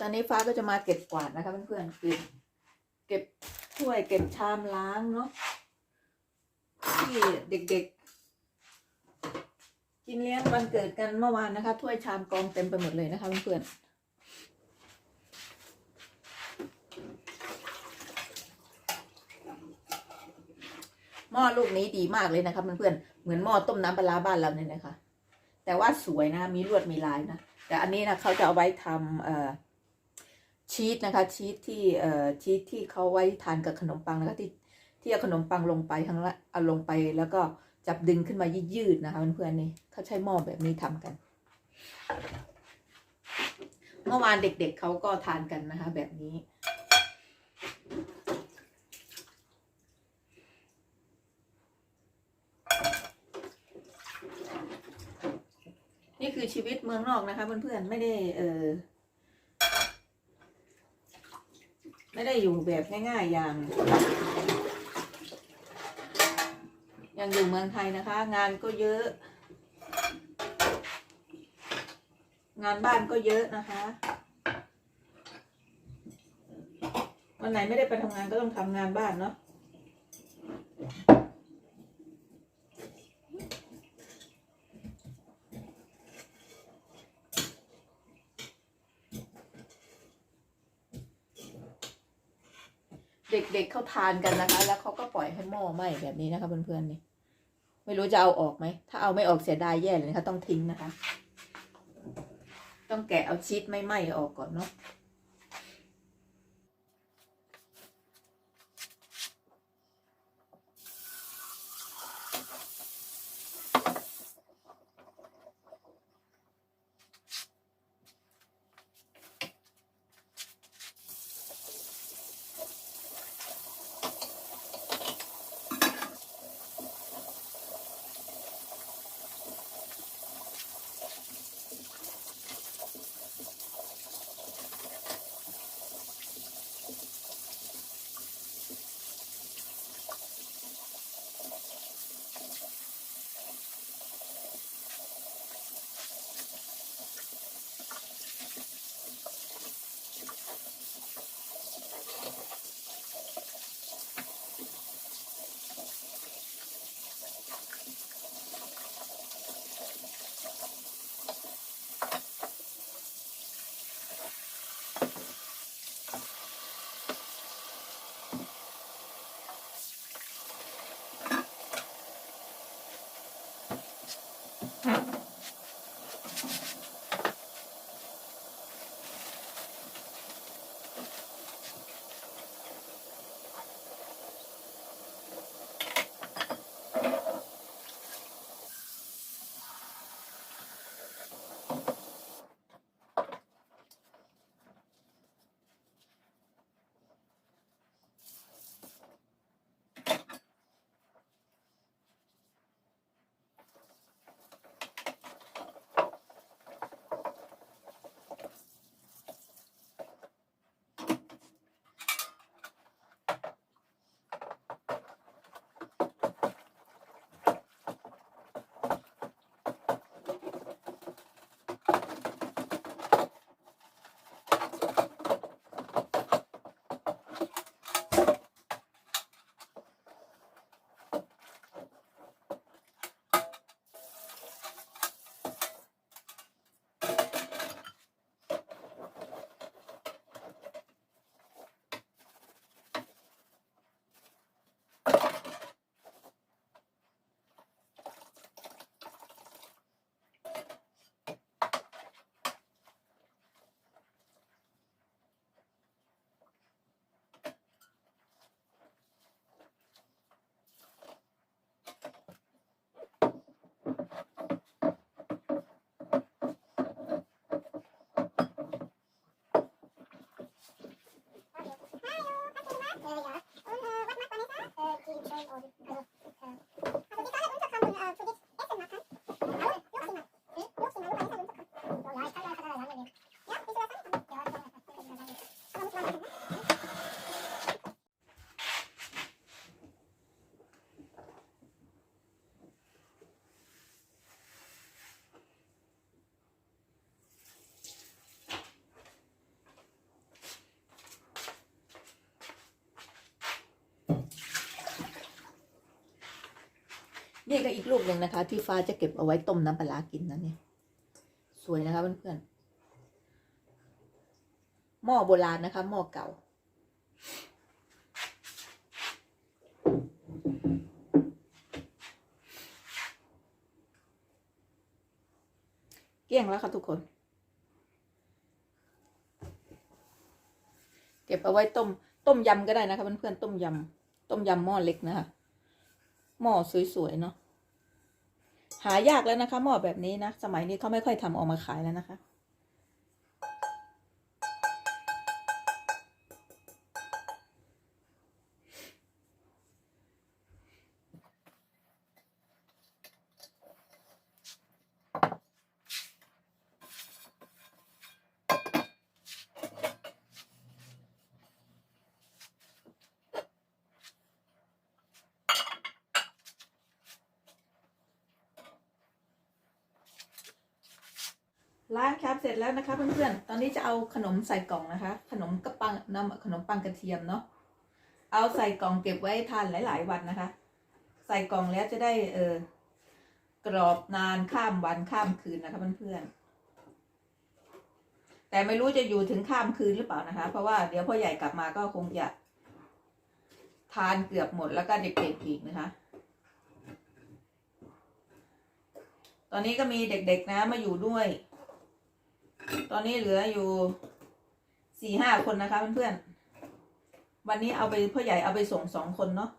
ตอนนี้ฟ้าก็จะมาเก็บกวาดนะคะเพื่อนๆเก็บเก็บถ้วยเก็บชามล้างเนาะที่เด็กๆ กินเลี้ยงวันเกิดกันเมื่อวานนะคะ ถ้วยชามกองเต็มไปหมดเลยนะคะเพื่อนๆหม้อลูกนี้ดีมากเลยนะคะเพื่อนๆเหมือนหม้อต้มน้ำปลาร้าบ้านเราเนี่ยนะคะ แต่ว่าสวยนะมีลวดมีลายนะ แต่อันนี้นะเขาจะเอาไว้ทำเอ่อ ชีสนะคะชีสที่เอ่อชีสที่เขาไว้ทานกับขนมปังนะคะที่ที่เอาขนมปังลงไปข้งละเอาลงไปแล้วก็จับดึงขึ้นมายืดๆนะคะเพื่อนๆนี่เขาใช้หม้อแบบนี้ทำกัน เมื่อวานเด็กๆเขาก็ทานกันนะคะ แบบนี้นี่คือชีวิตเมืองนอกนะคะเพื่อนๆไม่ได้เออ ไม่ได้อยู่แบบง่ายๆอย่างอย่างอยู่เมืองไทยนะคะ งานก็เยอะ งานบ้านก็เยอะนะคะวันไหนไม่ได้ไปทำงานก็ต้องทำงานบ้านเนาะ เด็กๆเขาทานกันนะคะ แล้วเขาก็ปล่อยให้หม้อไหม้แบบนี้นะคะเพื่อนๆนี่ไม่รู้จะเอาออกไหม ถ้าเอาไม่ออกเสียดายแย่เลยนะคะต้องทิ้งนะคะ ต้องแกะเอาชีสไม่ไหม้ออกก่อนเนาะ There we are. Um, uh, what map one is that? Uh, G, นี่ก็อีกลูกหนึ่งนะคะ ที่ฟ้าจะเก็บเอาไว้ต้มน้ำปลากินนะเนี่ย สวยนะคะเพื่อนๆหม้อโบราณนะคะหม้อเก่า เกลี้ยงแล้วค่ะทุกคน เก็บเอาไว้ต้ม ต้มยำก็ได้นะคะเพื่อนๆต้มยำต้มยำหม้อเล็กนะคะ หม้อสวยๆเนาะหายากแล้วนะคะหม้อแบบนี้นะ สมัยนี้เขาไม่ค่อยทำออกมาขายแล้วนะคะ ล้างครับเสร็จแล้วนะคะเพื่อนๆ ตอนนี้จะเอาขนมใส่กล่องนะคะ ขนมกระปังน้ำขนมปังกระเทียมเนาะ เอาใส่กล่องเก็บไว้ทานหลาย ๆ วันนะคะ ใส่กล่องแล้วจะได้เออกรอบนานข้ามวันข้ามคืนนะคะเพื่อนๆ แต่ไม่รู้จะอยู่ถึงข้ามคืนหรือเปล่านะคะ เพราะว่าเดี๋ยวพ่อใหญ่กลับมาก็คงจะทานเกือบหมดแล้วก็เด็กๆอีกนะคะตอนนี้ก็มีเด็กๆนะมาอยู่ด้วย ตอนนี้เหลืออยู่สี่ห้าคนนะคะเพื่อนๆวันนี้เอาไปพ่อใหญ่เอาไปส่งสองคนเนาะ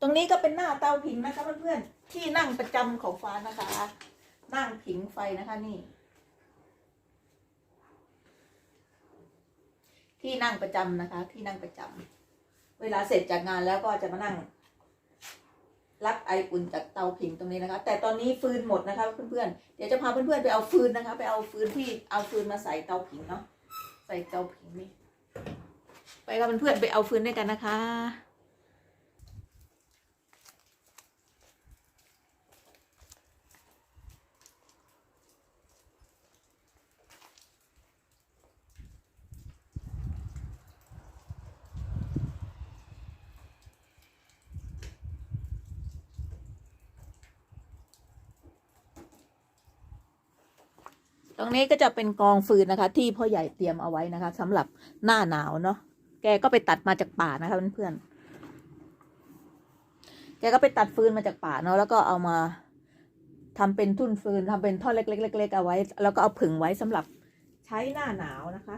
ตรงนี้ก็เป็นหน้าเตาผิงนะคะเพื่อนๆที่นั่งประจำของฟ้านะคะ นั่งผิงไฟนะคะนี่ ที่นั่งประจำนะคะ ที่นั่งประจำเวลาเสร็จจากงานแล้วก็จะมานั่งรับไออุ่นจากเตาผิงตรงนี้นะคะ แต่ตอนนี้ฟืนหมดนะคะเพื่อนๆเดี๋ยวจะพาเพื่อนๆไปเอาฟืนนะคะ ไปเอาฟืนที่เอาฟืนมาใส่เตาผิงเนาะใส่เตาผิงนี่ไปกับเพื่อนๆไปเอาฟืนด้วยกันนะคะ ตรงนี้ก็จะเป็นกองฟืนนะคะ ที่พ่อใหญ่เตรียมเอาไว้นะคะสำหรับหน้าหนาวเนาะแกก็ไปตัดมาจากป่านะคะเพื่อนๆแกก็ไปตัดฟืนมาจากป่าเนาะแล้วก็เอามาทำเป็นทุ่นฟืนทำเป็นท่อนเล็กๆเล็กๆเอาไว้ แล้วก็เอาผึ่งไว้สำหรับใช้หน้าหนาวนะคะ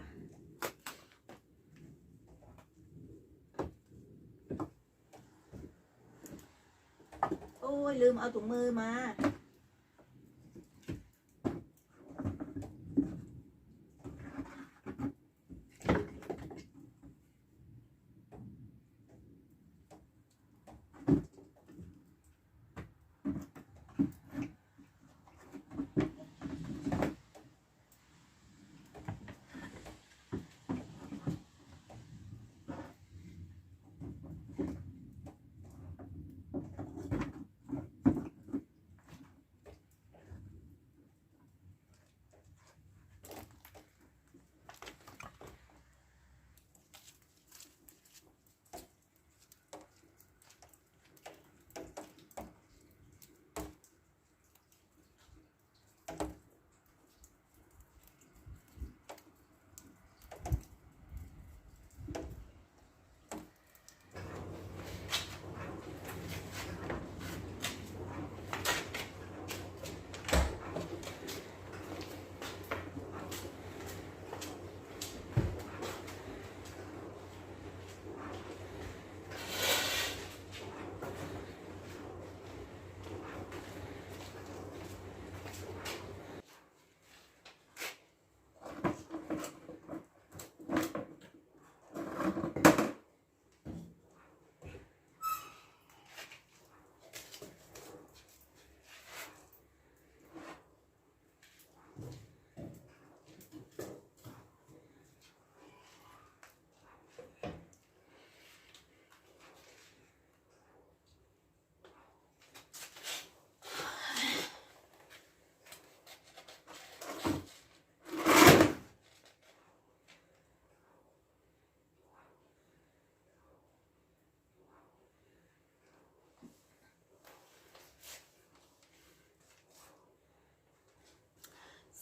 โอ้ยลืมเอาถุงมือมา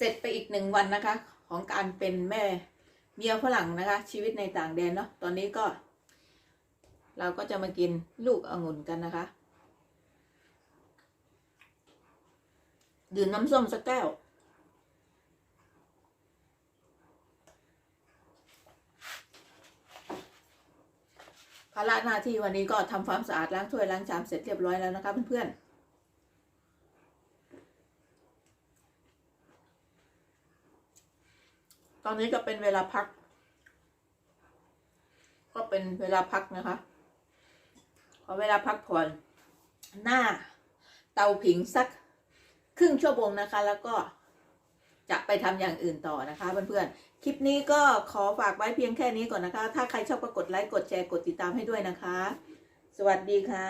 เสร็จไปอีกหนึ่งวันนะคะ ของการเป็นแม่เมียฝรั่งนะคะ ชีวิตในต่างแดนเนาะตอนนี้ก็ เราก็จะมากินลูกองุ่นกันนะคะดื่มน้ำส้มสักแก้วภาระหน้าที่วันนี้ก็ทำความสะอาดล้างถ้วยล้างชามเสร็จเรียบร้อยแล้วนะคะเพื่อนๆ อนนี้ก็เป็นเวลาพัก ก็เป็นเวลาพักนะคะขอเวลาพักผ่อนหน้าเตาผิงสักครึ่งชั่วโมงนะคะ แล้วก็จะไปทำอย่างอื่นต่อนะคะเพื่อนๆ คลิปนี้ก็ขอฝากไว้เพียงแค่นี้ก่อนนะคะ ถ้าใครชอบก็กดไลค์ กดแชร์ กดติดตามให้ด้วยนะคะ สวัสดีค่ะ